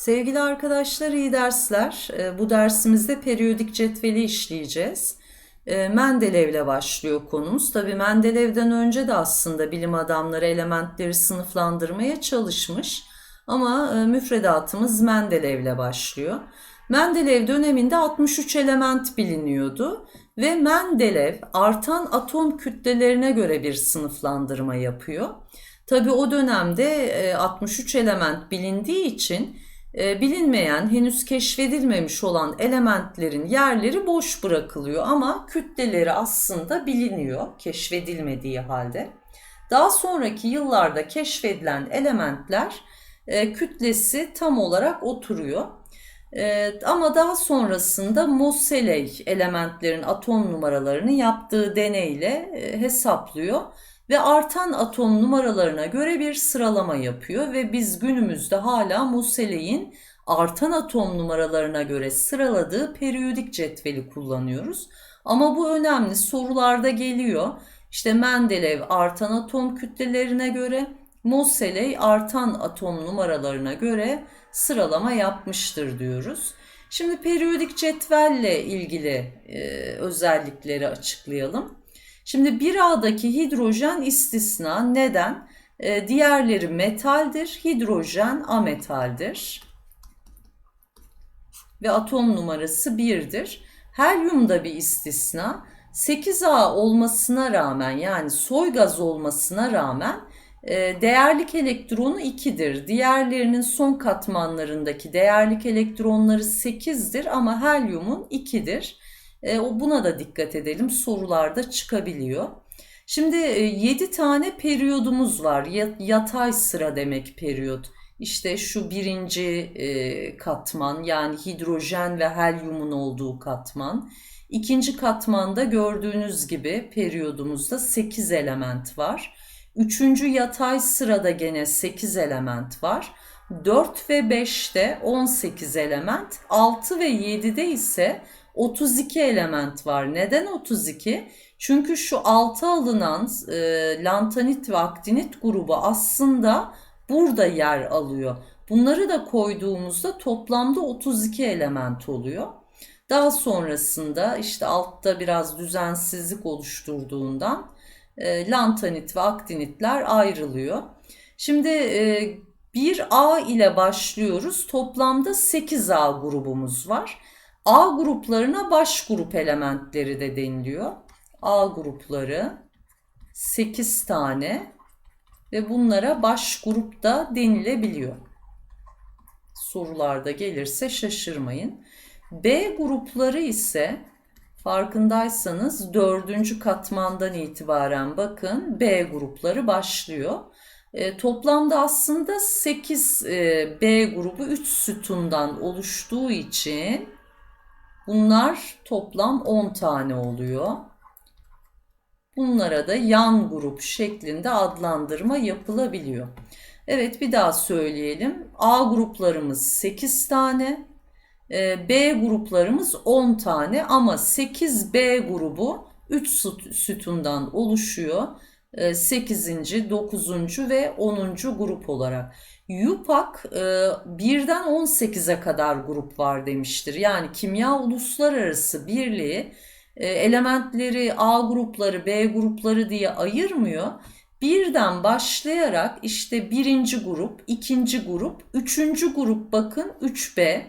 Sevgili arkadaşlar iyi dersler. Ee, Bu dersimizde periyodik cetveli işleyeceğiz. Ee, Mendelev'le başlıyor konumuz. Tabii Mendelev'den önce de aslında bilim adamları elementleri sınıflandırmaya çalışmış. Ama e, müfredatımız Mendelev'le başlıyor. Mendelev döneminde 63 element biliniyordu ve Mendelev artan atom kütlelerine göre bir sınıflandırma yapıyor. Tabii o dönemde e, 63 element bilindiği için e, bilinmeyen, henüz keşfedilmemiş olan elementlerin yerleri boş bırakılıyor ama kütleleri aslında biliniyor keşfedilmediği halde. Daha sonraki yıllarda keşfedilen elementler e, kütlesi tam olarak oturuyor. E, ama daha sonrasında Moseley elementlerin atom numaralarını yaptığı deneyle e, hesaplıyor ve artan atom numaralarına göre bir sıralama yapıyor ve biz günümüzde hala Moseley'in artan atom numaralarına göre sıraladığı periyodik cetveli kullanıyoruz. Ama bu önemli sorularda geliyor. İşte Mendeleev artan atom kütlelerine göre, Moseley artan atom numaralarına göre sıralama yapmıştır diyoruz. Şimdi periyodik cetvelle ilgili e, özellikleri açıklayalım. Şimdi 1A'daki hidrojen istisna neden? E, diğerleri metaldir, hidrojen ametaldir. Ve atom numarası 1'dir. Helyumda bir istisna. 8A olmasına rağmen yani soy gaz olmasına rağmen e, değerlik elektronu 2'dir. Diğerlerinin son katmanlarındaki değerlik elektronları 8'dir ama helyumun 2'dir. E, buna da dikkat edelim. Sorularda çıkabiliyor. Şimdi 7 e, tane periyodumuz var. Yatay sıra demek periyot. İşte şu birinci e, katman yani hidrojen ve helyumun olduğu katman. İkinci katmanda gördüğünüz gibi periyodumuzda 8 element var. Üçüncü yatay sırada gene 8 element var. 4 ve 5'te 18 element, 6 ve 7'de ise 32 element var. Neden 32? Çünkü şu alta alınan e, lantanit ve aktinit grubu aslında burada yer alıyor. Bunları da koyduğumuzda toplamda 32 element oluyor. Daha sonrasında işte altta biraz düzensizlik oluşturduğundan e, lantanit ve aktinitler ayrılıyor. Şimdi e, 1A ile başlıyoruz. Toplamda 8A grubumuz var. A gruplarına baş grup elementleri de deniliyor. A grupları 8 tane ve bunlara baş grup da denilebiliyor. Sorularda gelirse şaşırmayın. B grupları ise farkındaysanız dördüncü katmandan itibaren bakın B grupları başlıyor. E, toplamda aslında 8 e, B grubu 3 sütundan oluştuğu için Bunlar toplam 10 tane oluyor. Bunlara da yan grup şeklinde adlandırma yapılabiliyor. Evet bir daha söyleyelim. A gruplarımız 8 tane, e, B gruplarımız 10 tane ama 8B grubu 3 sütundan oluşuyor. 8. 9. ve 10. grup olarak. YUPAK e, birden 18'e kadar grup var demiştir. Yani Kimya Uluslararası Birliği e, elementleri A grupları, B grupları diye ayırmıyor. Birden başlayarak işte birinci grup, ikinci grup, üçüncü grup bakın 3B,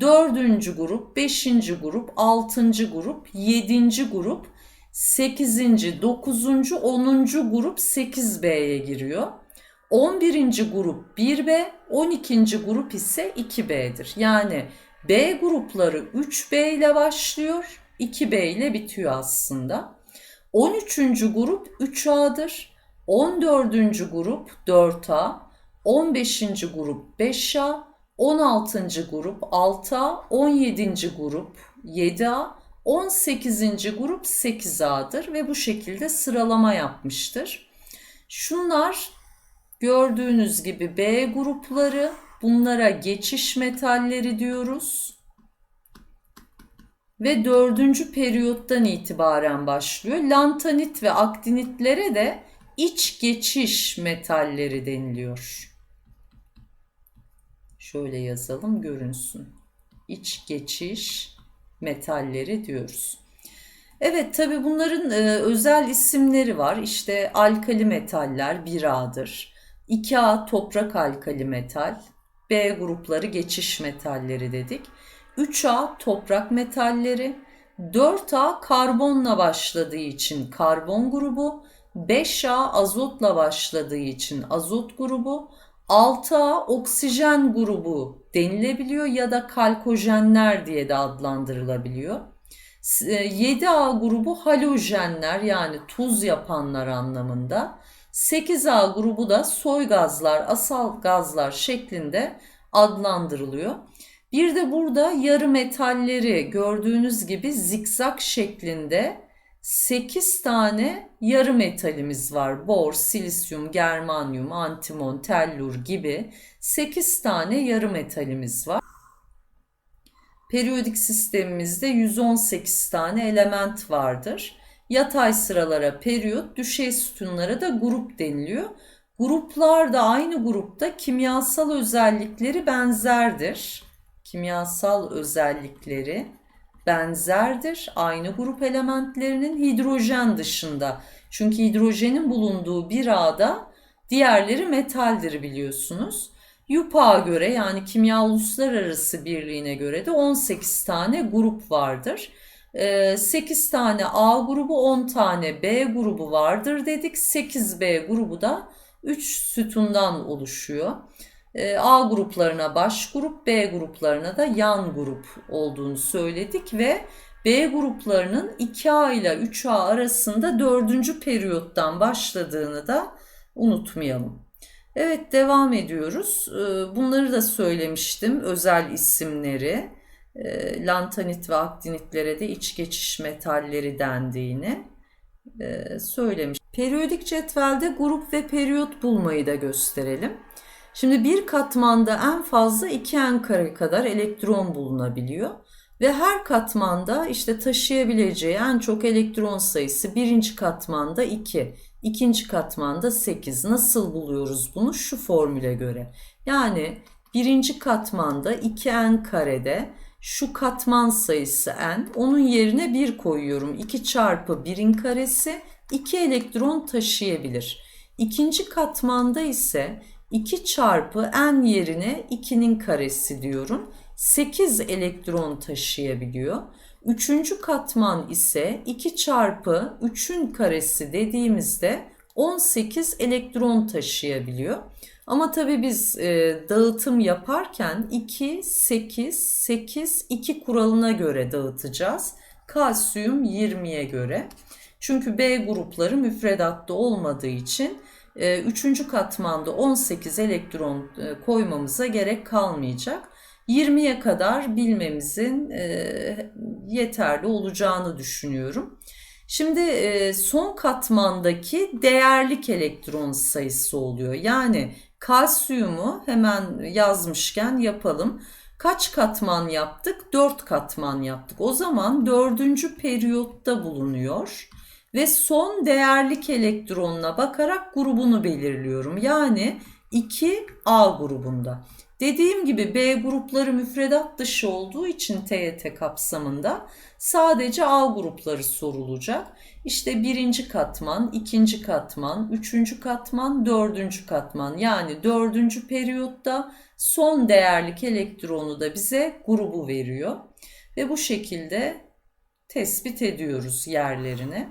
dördüncü grup, beşinci grup, altıncı grup, yedinci grup, sekizinci, dokuzuncu, onuncu grup 8B'ye giriyor. 11. grup 1B, 12. grup ise 2B'dir. Yani B grupları 3B ile başlıyor, 2B ile bitiyor aslında. 13. grup 3A'dır. 14. grup 4A, 15. grup 5A, 16. grup 6A, 17. grup 7A, 18. grup 8A'dır ve bu şekilde sıralama yapmıştır. Şunlar Gördüğünüz gibi B grupları bunlara geçiş metalleri diyoruz. Ve dördüncü periyottan itibaren başlıyor. Lantanit ve aktinitlere de iç geçiş metalleri deniliyor. Şöyle yazalım görünsün. İç geçiş metalleri diyoruz. Evet tabi bunların e, özel isimleri var. İşte alkali metaller 1A'dır. 2A toprak alkali metal. B grupları geçiş metalleri dedik. 3A toprak metalleri. 4A karbonla başladığı için karbon grubu. 5A azotla başladığı için azot grubu. 6A oksijen grubu denilebiliyor ya da kalkojenler diye de adlandırılabiliyor. 7A grubu halojenler yani tuz yapanlar anlamında. 8A grubu da soy gazlar, asal gazlar şeklinde adlandırılıyor. Bir de burada yarı metalleri gördüğünüz gibi zikzak şeklinde 8 tane yarı metalimiz var. Bor, silisyum, germanyum, antimon, tellur gibi 8 tane yarı metalimiz var. Periyodik sistemimizde 118 tane element vardır. Yatay sıralara periyot, düşey sütunlara da grup deniliyor. Gruplar da aynı grupta kimyasal özellikleri benzerdir. Kimyasal özellikleri benzerdir. Aynı grup elementlerinin hidrojen dışında. Çünkü hidrojenin bulunduğu bir ağda diğerleri metaldir biliyorsunuz. YUPA'a göre yani Kimya Uluslararası Birliği'ne göre de 18 tane grup vardır. 8 ee, tane A grubu 10 tane B grubu vardır dedik. 8B grubu da 3 sütundan oluşuyor. Ee, A gruplarına baş grup, B gruplarına da yan grup olduğunu söyledik ve B gruplarının 2A ile 3A arasında 4. periyottan başladığını da unutmayalım. Evet devam ediyoruz. Ee, bunları da söylemiştim özel isimleri. Ee, lantanit ve aktinitlere de iç geçiş metalleri dendiğini e, söylemiş. Periyodik cetvelde grup ve periyot bulmayı da gösterelim. Şimdi bir katmanda en fazla 2 n kare kadar elektron bulunabiliyor. Ve her katmanda işte taşıyabileceği en çok elektron sayısı birinci katmanda 2, ikinci katmanda 8. Nasıl buluyoruz bunu? Şu formüle göre. Yani birinci katmanda 2n karede şu katman sayısı n. Onun yerine 1 koyuyorum. 2 çarpı 1'in karesi 2 elektron taşıyabilir. İkinci katmanda ise 2 çarpı n yerine 2'nin karesi diyorum. 8 elektron taşıyabiliyor. Üçüncü katman ise 2 çarpı 3'ün karesi dediğimizde 18 elektron taşıyabiliyor. Ama tabii biz e, dağıtım yaparken 2, 8, 8, 2 kuralına göre dağıtacağız. Kalsiyum 20'ye göre. Çünkü B grupları müfredatta olmadığı için 3. E, katmanda 18 elektron e, koymamıza gerek kalmayacak. 20'ye kadar bilmemizin e, yeterli olacağını düşünüyorum. Şimdi e, son katmandaki değerlik elektron sayısı oluyor. Yani kalsiyumu hemen yazmışken yapalım. Kaç katman yaptık? 4 katman yaptık. O zaman dördüncü periyotta bulunuyor ve son değerlik elektronuna bakarak grubunu belirliyorum. Yani 2A grubunda. Dediğim gibi B grupları müfredat dışı olduğu için TYT kapsamında sadece A grupları sorulacak. İşte birinci katman, ikinci katman, üçüncü katman, dördüncü katman. Yani dördüncü periyotta son değerlik elektronu da bize grubu veriyor. Ve bu şekilde tespit ediyoruz yerlerini.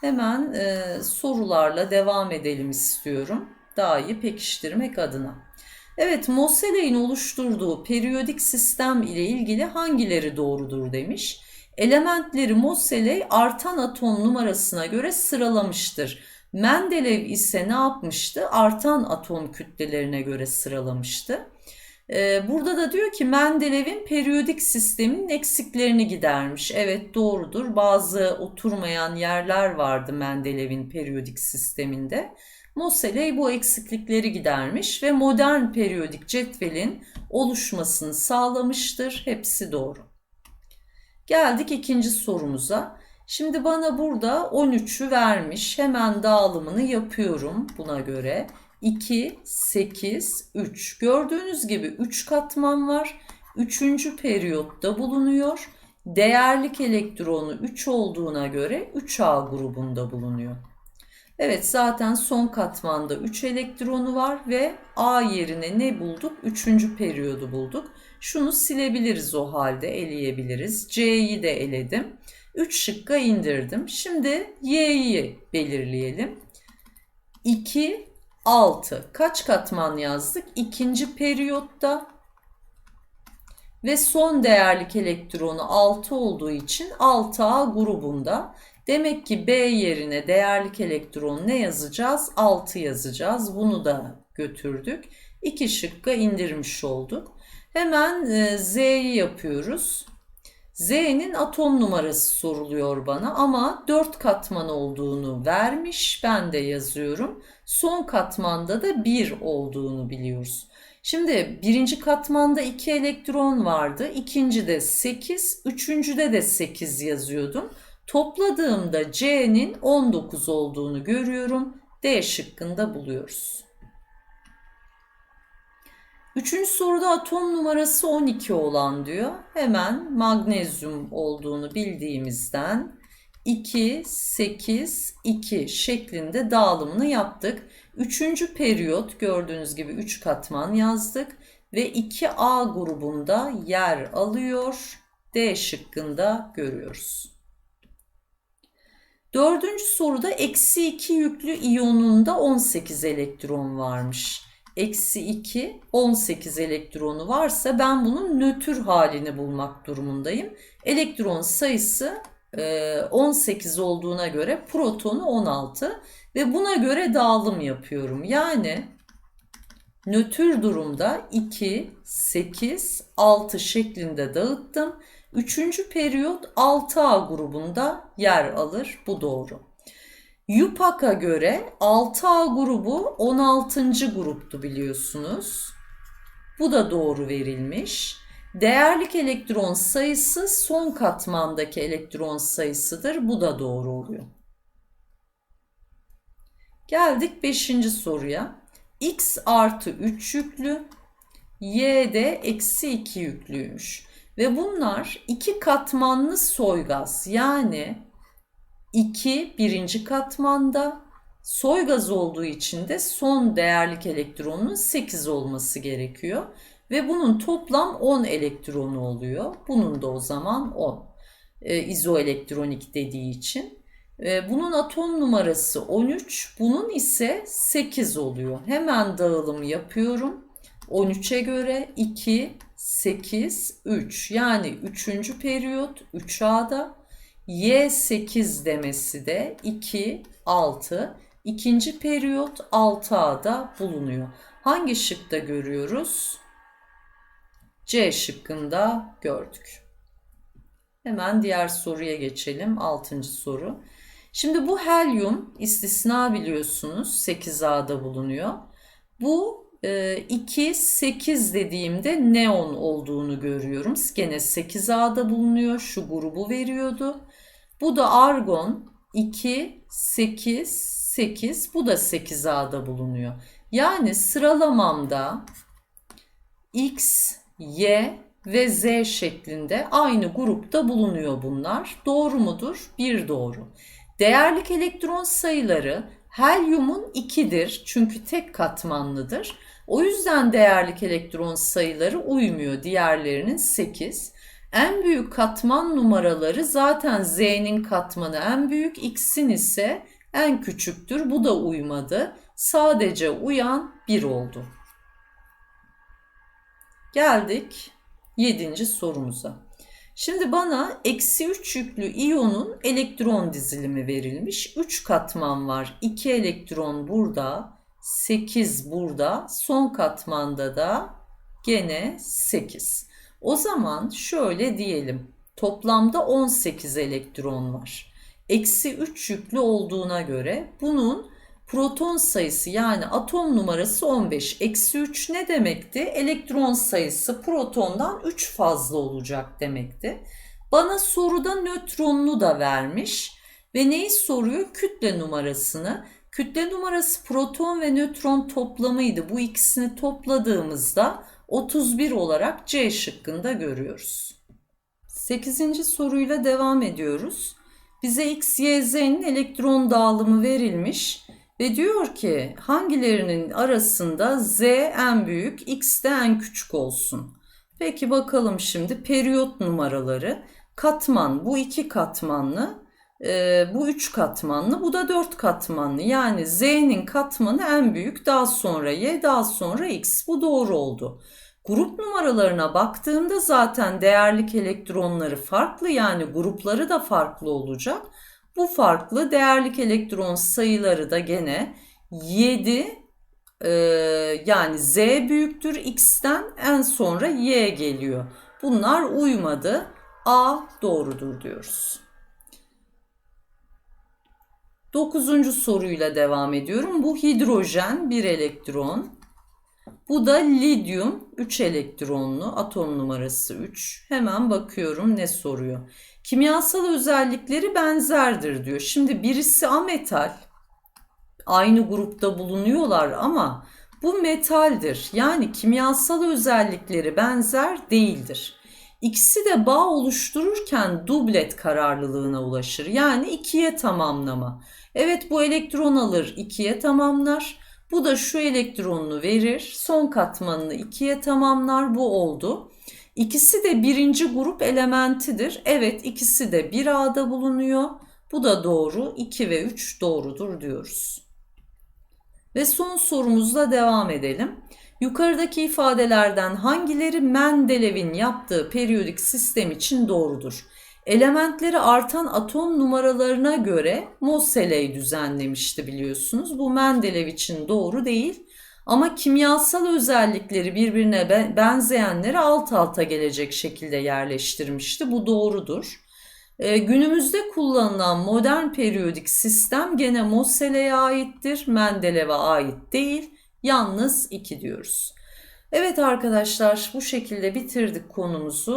Hemen e, sorularla devam edelim istiyorum. Daha iyi pekiştirmek adına. Evet, Moseley'in oluşturduğu periyodik sistem ile ilgili hangileri doğrudur demiş. Elementleri Moseley artan atom numarasına göre sıralamıştır. Mendeleev ise ne yapmıştı? Artan atom kütlelerine göre sıralamıştı. Ee, burada da diyor ki Mendelev'in periyodik sistemin eksiklerini gidermiş. Evet doğrudur. Bazı oturmayan yerler vardı Mendelev'in periyodik sisteminde. Moseley bu eksiklikleri gidermiş ve modern periyodik cetvelin oluşmasını sağlamıştır. Hepsi doğru. Geldik ikinci sorumuza. Şimdi bana burada 13'ü vermiş. Hemen dağılımını yapıyorum buna göre. 2, 8, 3. Gördüğünüz gibi 3 katman var. 3. periyotta bulunuyor. Değerlik elektronu 3 olduğuna göre 3A grubunda bulunuyor. Evet zaten son katmanda 3 elektronu var ve A yerine ne bulduk? 3. periyodu bulduk. Şunu silebiliriz o halde eleyebiliriz. C'yi de eledim. 3 şıkka indirdim. Şimdi Y'yi belirleyelim. 2, 6. Kaç katman yazdık? İkinci periyotta ve son değerlik elektronu 6 olduğu için 6A grubunda. Demek ki B yerine değerlik elektron ne yazacağız? 6 yazacağız. Bunu da götürdük. 2 şıkka indirmiş olduk. Hemen e, Z'yi yapıyoruz. Z'nin atom numarası soruluyor bana ama 4 katman olduğunu vermiş. Ben de yazıyorum. Son katmanda da 1 olduğunu biliyoruz. Şimdi birinci katmanda 2 elektron vardı. İkincide 8, üçüncüde de 8 yazıyordum. Topladığımda C'nin 19 olduğunu görüyorum. D şıkkında buluyoruz. Üçüncü soruda atom numarası 12 olan diyor. Hemen magnezyum olduğunu bildiğimizden 2, 8, 2 şeklinde dağılımını yaptık. Üçüncü periyot gördüğünüz gibi 3 katman yazdık ve 2A grubunda yer alıyor. D şıkkında görüyoruz. Dördüncü soruda eksi 2 yüklü iyonunda 18 elektron varmış. Eksi 2, 18 elektronu varsa ben bunun nötr halini bulmak durumundayım. Elektron sayısı 18 olduğuna göre protonu 16 ve buna göre dağılım yapıyorum. Yani nötr durumda 2, 8, 6 şeklinde dağıttım. Üçüncü periyot 6A grubunda yer alır. Bu doğru. YUPAC'a göre 6A grubu 16. gruptu biliyorsunuz. Bu da doğru verilmiş. Değerlik elektron sayısı son katmandaki elektron sayısıdır. Bu da doğru oluyor. Geldik 5. soruya. X artı 3 yüklü, Y de eksi 2 yüklüymüş. Ve bunlar iki katmanlı soygaz yani 2 birinci katmanda soygaz olduğu için de son değerlik elektronun 8 olması gerekiyor. Ve bunun toplam 10 elektronu oluyor. Bunun da o zaman 10. E, izoelektronik dediği için. E, bunun atom numarası 13. Bunun ise 8 oluyor. Hemen dağılım yapıyorum. 13'e göre 2, 8, 3. Yani 3. periyot 3A'da. Y 8 demesi de 2, 6. İkinci periyot 6A'da bulunuyor. Hangi şıkta görüyoruz? C şıkkında gördük. Hemen diğer soruya geçelim. Altıncı soru. Şimdi bu helyum istisna biliyorsunuz 8A'da bulunuyor. Bu 2, e, 8 dediğimde neon olduğunu görüyorum. Gene 8A'da bulunuyor. Şu grubu veriyordu. Bu da argon 2, 8, 8. Bu da 8A'da bulunuyor. Yani sıralamamda X, Y ve Z şeklinde aynı grupta bulunuyor bunlar. Doğru mudur? Bir doğru. Değerlik elektron sayıları helyumun 2'dir çünkü tek katmanlıdır. O yüzden değerlik elektron sayıları uymuyor diğerlerinin 8. En büyük katman numaraları zaten Z'nin katmanı en büyük, X'in ise en küçüktür. Bu da uymadı. Sadece uyan 1 oldu. Geldik 7. sorumuza. Şimdi bana eksi 3 yüklü iyonun elektron dizilimi verilmiş. 3 katman var. 2 elektron burada, 8 burada. Son katmanda da gene 8. O zaman şöyle diyelim. Toplamda 18 elektron var. Eksi 3 yüklü olduğuna göre bunun proton sayısı yani atom numarası 15. Eksi 3 ne demekti? Elektron sayısı protondan 3 fazla olacak demekti. Bana soruda nötronunu da vermiş ve neyi soruyor? Kütle numarasını. Kütle numarası proton ve nötron toplamıydı. Bu ikisini topladığımızda 31 olarak C şıkkında görüyoruz. 8. soruyla devam ediyoruz. Bize X, Y, Z'nin elektron dağılımı verilmiş ve diyor ki hangilerinin arasında Z en büyük, X de en küçük olsun. Peki bakalım şimdi periyot numaraları. Katman bu iki katmanlı, e, bu üç katmanlı, bu da dört katmanlı. Yani Z'nin katmanı en büyük, daha sonra Y, daha sonra X. Bu doğru oldu. Grup numaralarına baktığımda zaten değerlik elektronları farklı yani grupları da farklı olacak. Bu farklı değerlik elektron sayıları da gene 7 e, yani Z büyüktür X'ten en sonra Y geliyor. Bunlar uymadı. A doğrudur diyoruz. Dokuzuncu soruyla devam ediyorum. Bu hidrojen bir elektron. Bu da lityum 3 elektronlu atom numarası 3. Hemen bakıyorum ne soruyor. Kimyasal özellikleri benzerdir diyor. Şimdi birisi ametal. Aynı grupta bulunuyorlar ama bu metaldir. Yani kimyasal özellikleri benzer değildir. İkisi de bağ oluştururken dublet kararlılığına ulaşır. Yani ikiye tamamlama. Evet bu elektron alır ikiye tamamlar. Bu da şu elektronunu verir. Son katmanını ikiye tamamlar. Bu oldu. İkisi de birinci grup elementidir. Evet ikisi de bir A'da bulunuyor. Bu da doğru. 2 ve 3 doğrudur diyoruz. Ve son sorumuzla devam edelim. Yukarıdaki ifadelerden hangileri Mendelev'in yaptığı periyodik sistem için doğrudur? Elementleri artan atom numaralarına göre Moseley düzenlemişti biliyorsunuz. Bu Mendeleev için doğru değil. Ama kimyasal özellikleri birbirine benzeyenleri alt alta gelecek şekilde yerleştirmişti. Bu doğrudur. Ee, günümüzde kullanılan modern periyodik sistem gene Moseley'e aittir. Mendelev'e ait değil. Yalnız 2 diyoruz. Evet arkadaşlar bu şekilde bitirdik konumuzu.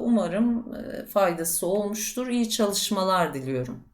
Umarım faydası olmuştur. İyi çalışmalar diliyorum.